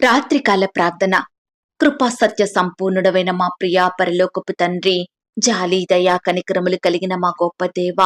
రాత్రికాల ప్రార్థన. కృపా సత్య సంపూర్ణుడవైన మా ప్రియా పరలోకపు తండ్రి జాలి దయా కనికరములు కలిగిన మా గొప్ప దేవ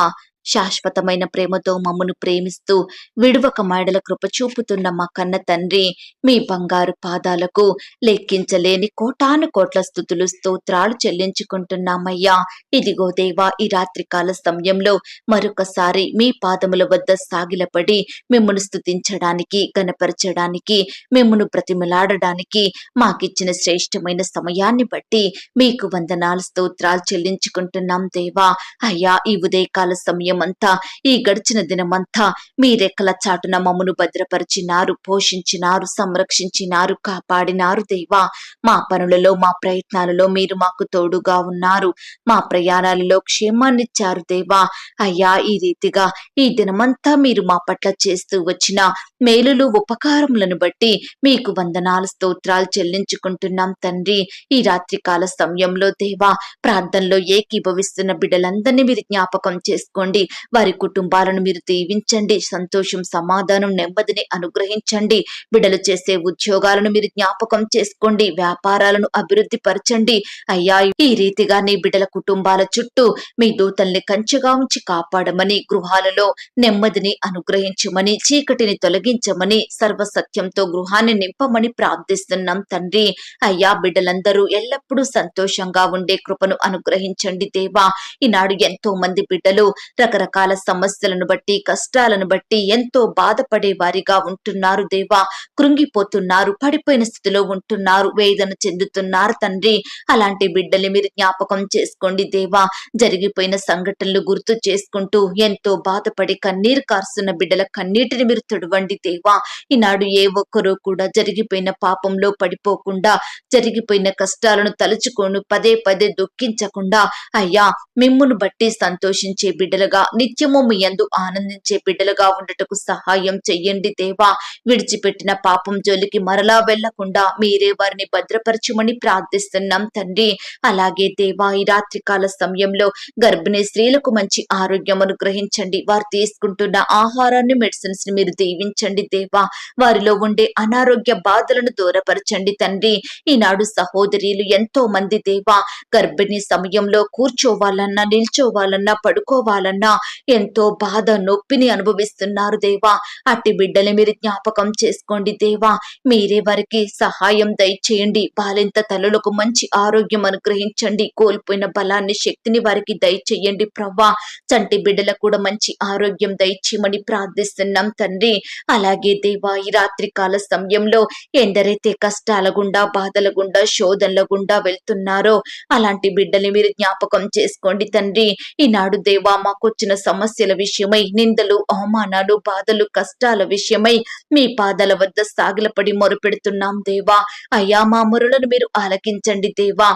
శాశ్వతమైన ప్రేమతో మమ్మను ప్రేమిస్తూ విడువక మాడల కృప చూపుతున్న మా కన్న తండ్రి మీ బంగారు పాదాలకు లెక్కించలేని కోటాను కోట్ల స్థుతులు స్తోత్రాలు చెల్లించుకుంటున్నామయ్యా. ఇదిగో దేవా ఈ రాత్రికాల సమయంలో మరొకసారి మీ పాదముల వద్ద సాగిలపడి మిమ్మల్ని స్థుతించడానికి గనపరచడానికి మిమ్మను ప్రతిమలాడడానికి మాకిచ్చిన శ్రేష్టమైన సమయాన్ని బట్టి మీకు వందనాలు స్తోత్రాలు చెల్లించుకుంటున్నాం దేవా. అయ్యా ఈ ఉదయకాల సమయం అంతా ఈ గడిచిన దినమంతా మీ రెక్కల చాటున మమ్మను భద్రపరిచినారు పోషించినారు సంరక్షించినారు కాపాడినారు దేవా. మా పనులలో మా ప్రయత్నాలలో మీరు మాకు తోడుగా ఉన్నారు. మా ప్రయాణాలలో క్షేమాన్నిచ్చారు దేవా. అయ్యా ఈ రీతిగా ఈ దినమంతా మీరు మా పట్ల చేస్తూ వచ్చిన మేలులు ఉపకారములను బట్టి మీకు వందనాలు స్తోత్రాలు చెల్లించుకుంటున్నాం తండ్రి. ఈ రాత్రికాల సమయంలో దేవా ప్రార్థనలో ఏకీభవిస్తున్న బిడ్డలందరినీ మీరు జ్ఞాపకం చేసుకోండి. వారి కుటుంబాలను మీరు దీవించండి. సంతోషం సమాధానం నెమ్మదిని అనుగ్రహించండి. బిడ్డలు చేసే ఉద్యోగాలను మీరు జ్ఞాపకం చేసుకోండి. వ్యాపారాలను అభివృద్ధి పరచండి. అయ్యా ఈ రీతిగా నీ బిడ్డల కుటుంబాల చుట్టూ మీ దూతల్ని కంచెగా ఉంచి కాపాడమని గృహాలలో నెమ్మదిని అనుగ్రహించమని చీకటిని తొలగించమని సర్వసత్యంతో గృహాన్ని నింపమని ప్రార్థిస్తున్నాం తండ్రి. అయ్యా బిడ్డలందరూ ఎల్లప్పుడూ సంతోషంగా ఉండే కృపను అనుగ్రహించండి దేవా. ఈనాడు ఎంతో మంది బిడ్డలు రకరకాల సమస్యలను బట్టి కష్టాలను బట్టి ఎంతో బాధపడే వారిగా ఉంటున్నారు దేవా. కృంగిపోతున్నారు పడిపోయిన స్థితిలో ఉంటున్నారు వేదన చెందుతున్నారు తండ్రి. అలాంటి బిడ్డల్ని మీరు జ్ఞాపకం చేసుకోండి దేవా. జరిగిపోయిన సంఘటనలు గుర్తు చేసుకుంటూ ఎంతో బాధపడి కన్నీరు కారుస్తున్న బిడ్డల కన్నీటిని మీరు తుడవండి దేవా. ఈనాడు ఏ ఒక్కరూ కూడా జరిగిపోయిన పాపంలో పడిపోకుండా జరిగిపోయిన కష్టాలను తలుచుకోను పదే పదే దుఃఖించకుండా అయ్యా మిమ్మును బట్టి సంతోషించే బిడ్డలుగా నిత్యము మీ యందు ఆనందించే బిడ్డలుగా ఉండటకు సహాయం చెయ్యండి దేవా. విడిచిపెట్టిన పాపం జోలికి మరలా వెళ్ళకుండా మీరే వారిని భద్రపరచమని ప్రార్థిస్తున్నాం తండ్రి. అలాగే దేవా ఈ రాత్రికాల సమయంలో గర్భిణీ స్త్రీలకు మంచి ఆరోగ్యం అనుగ్రహించండి. వారు తీసుకుంటున్న ఆహారాన్ని మెడిసిన్స్ని మీరు దీవించండి దేవా. వారిలో ఉండే అనారోగ్య బాధలను దూరపరచండి తండ్రి. ఈనాడు సహోదరీలు ఎంతో మంది దేవా గర్భిణీ సమయంలో కూర్చోవాలన్నా నిల్చోవాలన్నా పడుకోవాలన్నా ఎంతో బాధ నొప్పిని అనుభవిస్తున్నారు దేవా. అట్టి బిడ్డలు మీరు జ్ఞాపకం చేసుకోండి దేవా. మీరే వారికి సహాయం దయచేయండి. బాలింత తల్లులకు మంచి ఆరోగ్యం అనుగ్రహించండి. కోల్పోయిన బలాన్ని శక్తిని వారికి దయచేయండి ప్రవ్వా. చంటి బిడ్డలకు కూడా మంచి ఆరోగ్యం దయచేయమని ప్రార్థిస్తున్నాం తండ్రి. అలాగే దేవా ఈ రాత్రి కాల సమయంలో ఎందరైతే కష్టాల గుండా బాధల గుండా శోధనల గుండా వెళ్తున్నారో అలాంటి బిడ్డలు మీరు జ్ఞాపకం చేసుకోండి తండ్రి. ఈనాడు దేవా మాకు వచ్చిన సమస్యల విషయమై నిందలు అవమానాలు బాధలు కష్టాల విషయమై మీ పాదాల వద్ద సాగిలపడి మొరుపెడుతున్నాం దేవా. అయ్యా మా మొరలను మీరు ఆలకించండి దేవా.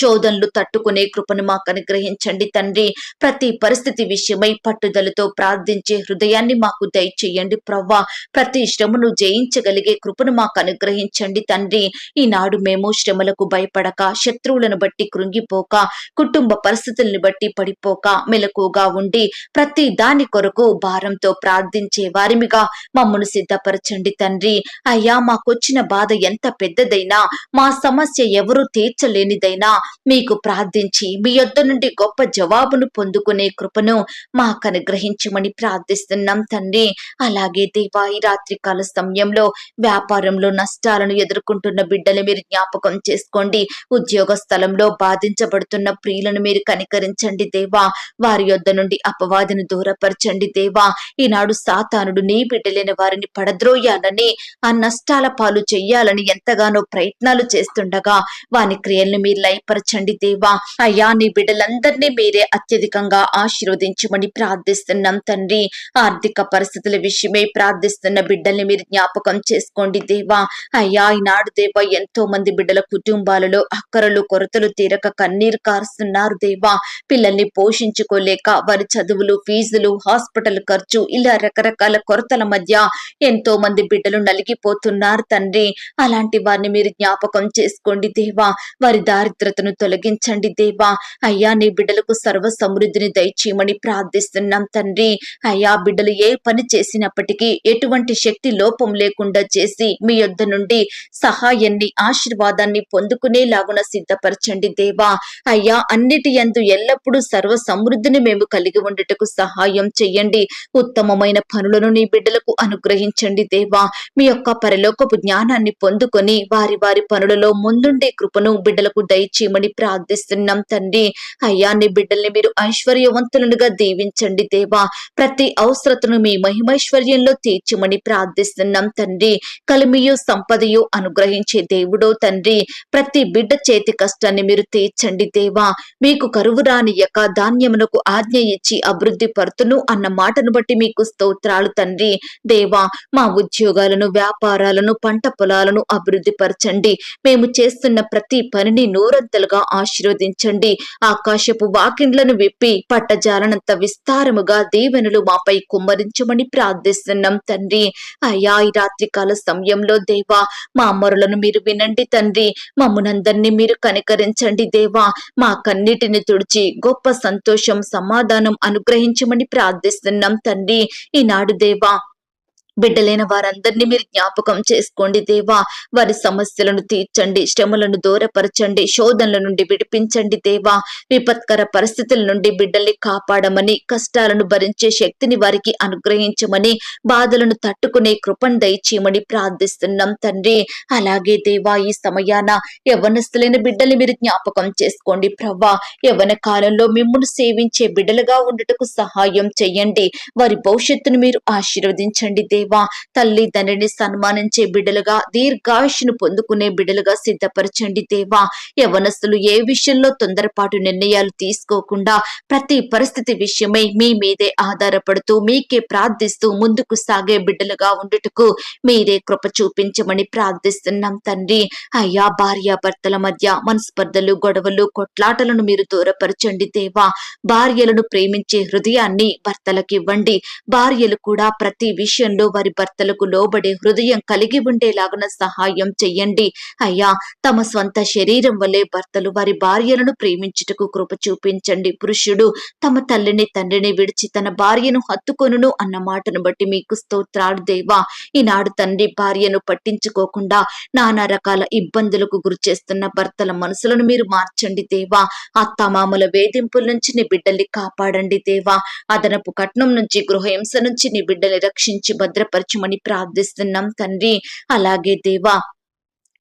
శోధనలు తట్టుకునే కృపను మాకు అనుగ్రహించండి తండ్రి. ప్రతి పరిస్థితి విషయమై పట్టుదలతో ప్రార్థించే హృదయాన్ని మాకు దయచేయండి ప్రవ్వా. ప్రతి శ్రమను జయించగలిగే కృపను మాకు అనుగ్రహించండి తండ్రి. ఈనాడు మేము శ్రమలకు భయపడక శత్రువులను బట్టి కృంగిపోక కుటుంబ పరిస్థితుల్ని బట్టి పడిపోక మెలకుగా ఉండి ప్రతి దాని కొరకు భారంతో ప్రార్థించే వారిమిగా మమ్మను సిద్ధపరచండి తండ్రి. అయ్యా మాకొచ్చిన బాధ ఎంత పెద్దదైనా మా సమస్య ఎవరు తీర్చలేనిదైనా మీకు ప్రార్థించి మీ యొద్ద నుండి గొప్ప జవాబును పొందుకునే కృపను మాకు అనుగ్రహించమని ప్రార్థిస్తున్నాం తండ్రి. అలాగే దేవా ఈ రాత్రికాల సమయంలో వ్యాపారంలో నష్టాలను ఎదుర్కొంటున్న బిడ్డలు మీరు జ్ఞాపకం చేసుకోండి. ఉద్యోగ స్థలంలో బాధించబడుతున్న ప్రియులను మీరు కనికరించండి దేవా. వారి యొద్ద నుండి అపవాదిని దూరపరచండి దేవా. ఈనాడు సాతానుడు నీ బిడ్డలైన వారిని పడద్రోయాలని ఆ నష్టాల పాలు చెయ్యాలని ఎంతగానో ప్రయత్నాలు చేస్తుండగా వాని క్రియలను మీరు లయపరచండి దేవా. అయ్యా నీ బిడ్డలందరినీ మీరే అత్యధికంగా ఆశీర్వదించమని ప్రార్థిస్తున్నాం తండ్రి. ఆర్థిక పరిస్థితుల విషయమై ప్రార్థిస్తున్న బిడ్డల్ని మీరు జ్ఞాపకం చేసుకోండి దేవా. అయ్యా ఈనాడు దేవా ఎంతో మంది బిడ్డల కుటుంబాలలో అక్కరలు కొరతలు తీరక కన్నీరు కారుస్తున్నారు దేవా. పిల్లల్ని పోషించుకోలేక వారి చదువులు ఫీజులు హాస్పిటల్ ఖర్చు ఇలా రకరకాల కొరతల మధ్య ఎంతో మంది బిడ్డలు నలిగిపోతున్నారు తండ్రి. అలాంటి వారిని మీరు జ్ఞాపకం చేసుకోండి దేవా. వారి దారిద్ర శత్రుతను తొలగించండి దేవా. అయ్యా నీ బిడ్డలకు సర్వ సమృద్ధిని దయచేయమని ప్రార్థిస్తున్నాం తండ్రి. అయ్యా బిడ్డలు ఏ పని చేసినప్పటికీ ఎటువంటి శక్తి లోపం లేకుండా చేసి మీ యొద్ద నుండి సహాయాన్ని ఆశీర్వాదాన్ని పొందుకునేలాగున సిద్ధపరచండి దేవా. అయ్యా అన్నిటి యందు ఎల్లప్పుడూ సర్వ సమృద్ధిని మేము కలిగి ఉండటకు సహాయం చెయ్యండి. ఉత్తమమైన పనులను నీ బిడ్డలకు అనుగ్రహించండి దేవా. మీ యొక్క పరలోకపు జ్ఞానాన్ని పొందుకొని వారి వారి పనులలో ముందుండే కృపను బిడ్డలకు చేయమని ప్రార్థిస్తున్నాం తండ్రి. అయ్యా నీ బిడ్డల్ని మీరు ఐశ్వర్యవంతులుగా దీవించండి దేవా. ప్రతి అవసరతను మీ మహిమైశ్వర్యంలో తీర్చమని ప్రార్థిస్తున్నాం తండ్రి. కలిమియు సంపదయు అనుగ్రహించే దేవుడో తండ్రి. ప్రతి బిడ్డ చేతి కష్టాన్ని మీరు తీర్చండి దేవా. మీకు కరువు రానియక ధాన్యమునకు ఆజ్ఞ ఇచ్చి అభివృద్ధి పరుతును అన్న మాటను బట్టి మీకు స్తోత్రాలు తండ్రి. దేవా మా ఉద్యోగాలను వ్యాపారాలను పంట పొలాలను అభివృద్ధి పరచండి. మేము చేస్తున్న ప్రతి పనిని నూరంతలుగా ఆశీర్వదించండి. ఆకాశపు వాకిండ్లను విప్పి పట్టజాలనంత విస్తారముగా దీవెనలు మాపై కుమ్మరించమని ప్రార్థిస్తున్నాం తండ్రి. అయ్యా ఈ రాత్రికాల సమయంలో దేవా మా అమ్మరులను మీరు వినండి తండ్రి. మమ్మునందరినీ మీరు కనికరించండి దేవా. మా కన్నిటిని తుడిచి గొప్ప సంతోషం సమాధానం అనుగ్రహించమని ప్రార్థిస్తున్నాం తండ్రి. ఈనాడు దేవా బిడ్డలైన వారందరినీ మీరు జ్ఞాపకం చేసుకోండి దేవా. వారి సమస్యలను తీర్చండి శ్రమలను దూరపరచండి శోధనల నుండి విడిపించండి దేవా. విపత్కర పరిస్థితుల నుండి బిడ్డల్ని కాపాడమని కష్టాలను భరించే శక్తిని వారికి అనుగ్రహించమని బాధలను తట్టుకునే కృపను దయచేయమని ప్రార్థిస్తున్నాం తండ్రి. అలాగే దేవా ఈ సమయాన యవనస్తులైన బిడ్డల్ని మీరు జ్ఞాపకం చేసుకోండి ప్రవ్వా. యవ్వన కాలంలో మిమ్మల్ని సేవించే బిడ్డలుగా ఉండటకు సహాయం చేయండి. వారి భవిష్యత్తును మీరు ఆశీర్వదించండి దేవా. తల్లి తండ్రిని సన్మానించే బిడ్డలుగా దీర్ఘాయుషును పొందుకునే బిడ్డలుగా సిద్ధపరచండి దేవా. యవనస్తులు ఏ విషయంలో తొందరపాటు నిర్ణయాలు తీసుకోకుండా ప్రతి పరిస్థితి విషయమై మీ మీదే ఆధారపడుతూ మీకే ప్రార్థిస్తూ ముందుకు సాగే బిడ్డలుగా ఉండుటకు మీరే కృప చూపించమని ప్రార్థిస్తున్నాం తండ్రి. అయ్యా భార్యాభర్తల మధ్య మనస్పర్ధలు గొడవలు కొట్లాటలను మీరు దూరపరచండి దేవా. భార్యలను ప్రేమించే హృదయాన్ని భర్తలకివ్వండి. భార్యలు కూడా ప్రతి విషయంలో వారి భర్తలకు లోబడే హృదయం కలిగి ఉండేలాగున సహాయం చెయ్యండి. అయ్యా తమ స్వంత శరీరం వలె భర్తలు వారి భార్యలను ప్రేమించుటకు కృప చూపించండి. పురుషుడు తమ తల్లిని తండ్రిని విడిచి తన భార్యను హత్తుకొనును అన్న మాటను బట్టి మీకు స్తోత్రాలు దేవా. ఈనాడు తండ్రి భార్యను పట్టించుకోకుండా నానా రకాల ఇబ్బందులకు గురి చేస్తున్న భర్తల మనసులను మీరు మార్చండి దేవా. అత్తమామల వేధింపుల నుంచి నీ బిడ్డల్ని కాపాడండి దేవా. అదనపు కట్నం నుంచి గృహహింస నుంచి నీ బిడ్డల్ని రక్షించి భద్రపరచమని ప్రార్థిస్తున్నాం తండ్రి. అలాగే దేవా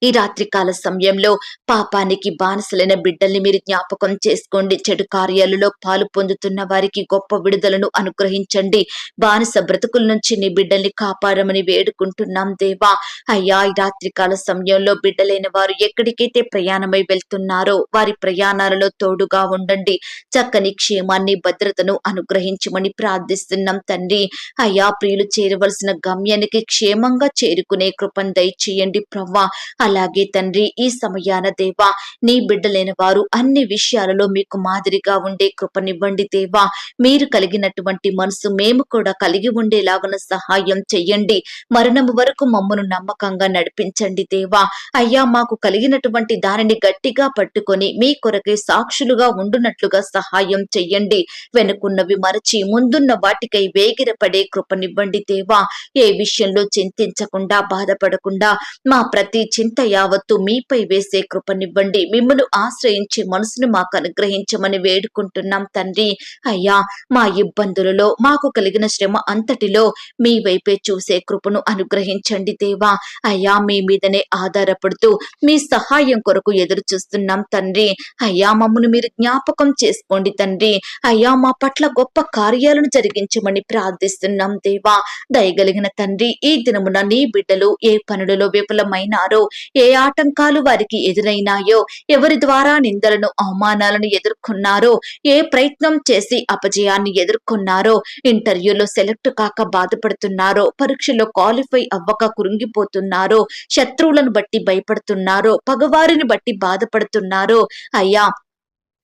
ఈ రాత్రికాల సమయంలో పాపానికి బానిసలైన బిడ్డల్ని మీరు జ్ఞాపకం చేసుకోండి. చెడు కార్యాలలో పాలు పొందుతున్న వారికి గొప్ప విడుదలను అనుగ్రహించండి. బానిస బ్రతుకుల నుంచి నీ బిడ్డల్ని కాపాడమని వేడుకుంటున్నాం దేవా. అయ్యా ఈ రాత్రికాల సమయంలో బిడ్డలైన వారు ఎక్కడికైతే ప్రయాణమై వెళ్తున్నారో వారి ప్రయాణాలలో తోడుగా ఉండండి. చక్కని క్షేమాన్ని భద్రతను అనుగ్రహించమని ప్రార్థిస్తున్నాం తండ్రి. అయ్యా ప్రియులు చేరవలసిన గమ్యానికి క్షేమంగా చేరుకునే కృపను దయచేయండి ప్రవ్వా. అలాగే తండ్రి ఈ సమయాన దేవా నీ బిడ్డలైన వారు అన్ని విషయాలలో మీకు మాదిరిగా ఉండే కృపనివ్వండి దేవా. మీరు కలిగినటువంటి మనసు మేము కూడా కలిగి ఉండేలాగున సహాయం చెయ్యండి. మరణము వరకు మమ్మను నమ్మకంగా నడిపించండి దేవా. అయ్యా మాకు కలిగినటువంటి దానిని గట్టిగా పట్టుకొని మీ కొరకే సాక్షులుగా ఉండునట్లుగా సహాయం చెయ్యండి. వెనుకున్నవి మరచి ముందున్న వాటికై వేగిరపడే కృపనివ్వండి దేవా. ఏ విషయంలో చింతించకుండా బాధపడకుండా మా ప్రతి చింత యావత్తు మీపై వేసే కృపనివ్వండి. మిమ్మల్ని ఆశ్రయించే మనసును మాకు అనుగ్రహించమని వేడుకుంటున్నాం తండ్రి. అయ్యా మా ఇబ్బందులలో మాకు కలిగిన శ్రమ అంతటిలో మీ వైపే చూసే కృపను అనుగ్రహించండి దేవా. అయ్యా మీ మీదనే ఆధారపడుతూ మీ సహాయం కొరకు ఎదురు చూస్తున్నాం తండ్రి. అయ్యా మమ్మను మీరు జ్ఞాపకం చేసుకోండి తండ్రి. అయ్యా మా పట్ల గొప్ప కార్యాలను జరిగించమని ప్రార్థిస్తున్నాం దేవా. దయగలిగిన తండ్రి ఈ దినమున నీ బిడ్డలు ఏ పనులలో విఫలమైనారో ఏ ఆటంకాలు వారికి ఎదురైనాయో ఎవరి ద్వారా నిందలను అవమానాలను ఎదుర్కొన్నారో ఏ ప్రయత్నం చేసి అపజయాన్ని ఎదుర్కొన్నారో ఇంటర్వ్యూలో సెలెక్ట్ కాక బాధపడుతున్నారో పరీక్షలో క్వాలిఫై అవ్వక కురుంగిపోతున్నారో శత్రువులను బట్టి భయపడుతున్నారో పగవారిని బట్టి బాధపడుతున్నారో అయ్యా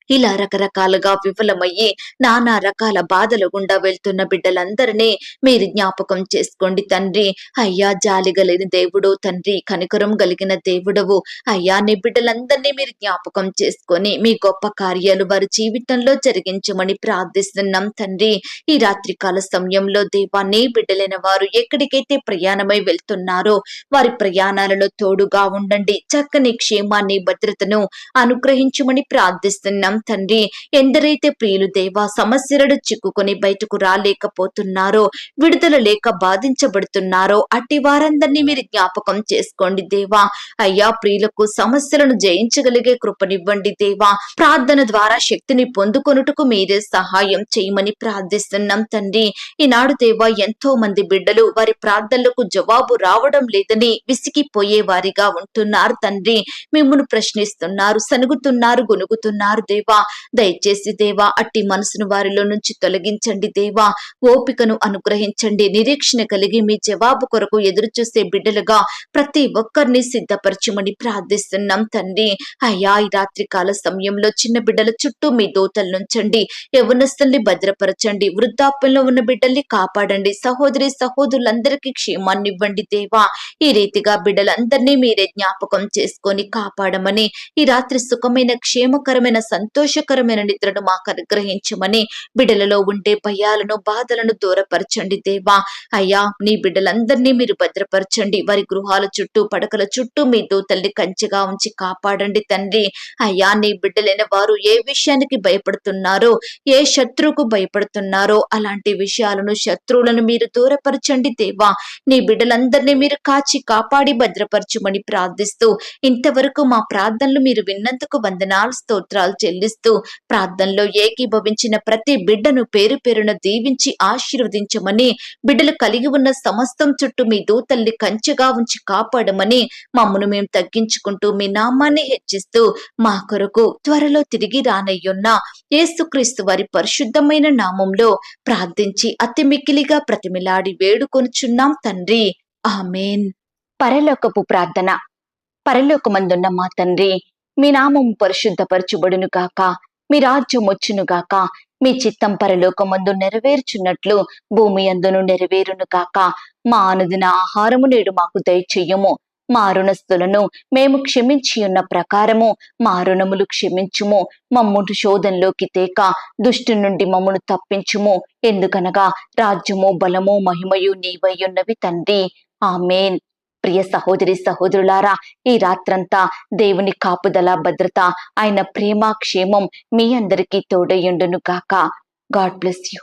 ఇలా రకరకాలుగా విఫలమయ్యి నానా రకాల బాధలు గుండా వెళ్తున్న బిడ్డలందరినీ మీరు జ్ఞాపకం చేసుకోండి తండ్రి. అయ్యా జాలి గలిగిన దేవుడు తండ్రి కనికరం కలిగిన దేవుడవు. అయ్యా నీ బిడ్డలందరినీ మీరు జ్ఞాపకం చేసుకొని మీ గొప్ప కార్యాలు వారి జీవితంలో జరిగించమని ప్రార్థిస్తున్నాం తండ్రి. ఈ రాత్రికాల సమయంలో దేవా నీ బిడ్డలైన వారు ఎక్కడికైతే ప్రయాణమై వెళ్తున్నారో వారి ప్రయాణాలలో తోడుగా ఉండండి. చక్కని క్షేమాన్ని భద్రతను అనుగ్రహించమని ప్రార్థిస్తున్నాం తండ్రి ఎందరైతే ప్రియులు దేవా సమస్యలను చిక్కుకొని బయటకు రాలేకపోతున్నారో విడుదల లేక బాధించబడుతున్నారో అట్టి వారందరినీ మీరు జ్ఞాపకం చేసుకోండి దేవా. అయ్యా ప్రియులకు సమస్యలను జయించగలిగే కృపనివ్వండి దేవా. ప్రార్థన ద్వారా శక్తిని పొందుకొనుటకు మీరే సహాయం చేయమని ప్రార్థిస్తున్నాం తండ్రి. ఈనాడు దేవా ఎంతో మంది బిడ్డలు వారి ప్రార్థనలకు జవాబు రావడం లేదని విసిగిపోయే వారిగా ఉంటున్నారు తండ్రి. మిమ్మల్ని ప్రశ్నిస్తున్నారు సనుగుతున్నారు గొనుగుతున్నారు దేవా. దయచేసి దేవా అట్టి మనసును వారిలో నుంచి తొలగించండి దేవా. ఓపికను అనుగ్రహించండి. నిరీక్షణ కలిగి మీ జవాబు కొరకు ఎదురు చూసే బిడ్డలుగా ప్రతి ఒక్కరిని సిద్ధపరచమని ప్రార్థిస్తున్నాం తండ్రి. అయ్యా ఈ రాత్రి కాల సమయంలో చిన్న బిడ్డల చుట్టూ మీ దోతలు నుంచండి. యవనస్తుల్ని భద్రపరచండి. వృద్ధాప్యంలో ఉన్న బిడ్డల్ని కాపాడండి. సహోదరి సహోదరులందరికీ క్షేమాన్ని ఇవ్వండి దేవా. ఈ రీతిగా బిడ్డలందరినీ మీరే జ్ఞాపకం చేసుకొని కాపాడమని ఈ రాత్రి సుఖమైన క్షేమకరమైన సంతోషకరమైన నిద్రను మాకు అనుగ్రహించమని బిడ్డలలో ఉండే భయాలను బాధలను దూరపరచండి దేవా. అయ్యా నీ బిడ్డలందరినీ మీరు భద్రపరచండి. వారి గృహాల చుట్టూ పడకల చుట్టూ మీ దూతల్ని కంచెగా ఉంచి కాపాడండి తండ్రి. అయ్యా నీ బిడ్డలైన వారు ఏ విషయానికి భయపడుతున్నారో ఏ శత్రువుకు భయపడుతున్నారో అలాంటి విషయాలను శత్రువులను మీరు దూరపరచండి దేవా. నీ బిడ్డలందరినీ మీరు కాచి కాపాడి భద్రపరచుమని ప్రార్థిస్తూ ఇంతవరకు మా ప్రార్థనలు మీరు విన్నందుకు వందనాలు స్తోత్రాలు చెల్లి చెల్లిస్తూ ప్రార్థనలో ఏకీభవించిన ప్రతి బిడ్డను పేరు పేరున దీవించి ఆశీర్వదించమని బిడ్డలు కలిగి ఉన్న సమస్తం చుట్టూ మీ దూతల్ని కంచెగా ఉంచి కాపాడమని మమ్మను మేము తగ్గించుకుంటూ మీ నామాన్ని హెచ్చిస్తూ మా కొరకు త్వరలో తిరిగి రానయ్యున్న యేసుక్రీస్తు వారి పరిశుద్ధమైన నామంలో ప్రార్థించి అతి మిక్కిలిగా ప్రతిమిలాడి వేడుకొనుచున్నాం తండ్రి. ఆమెన్. పరలోకపు ప్రార్థన. పరలోకమందున్న మా తండ్రి మీ నామం పరిశుద్ధపరచుబడును గాక. మీ రాజ్యం వచ్చును గాక. మీ చిత్తం పరలోకమందు నెరవేర్చున్నట్లు భూమి అందును నెరవేరును గాక. మా అనుదిన ఆహారము నేడు మాకు దయచెయ్యము మా రుణస్థులను మేము క్షమించి ఉన్న ప్రకారము మా రుణములు క్షమించుము. మమ్మును శోధంలోకి తేక దుష్టు నుండి మమ్మను తప్పించుము. ఎందుకనగా రాజ్యము బలము మహిమయు నీవయ్యున్నవి తండ్రి. ఆమెన్. ప్రియ సహోదరి సహోదరులారా ఈ రాత్రంతా దేవుని కాపుదల భద్రత ఆయన ప్రేమ క్షేమం మీ అందరికీ తోడయ్యుండును గాక. God bless you.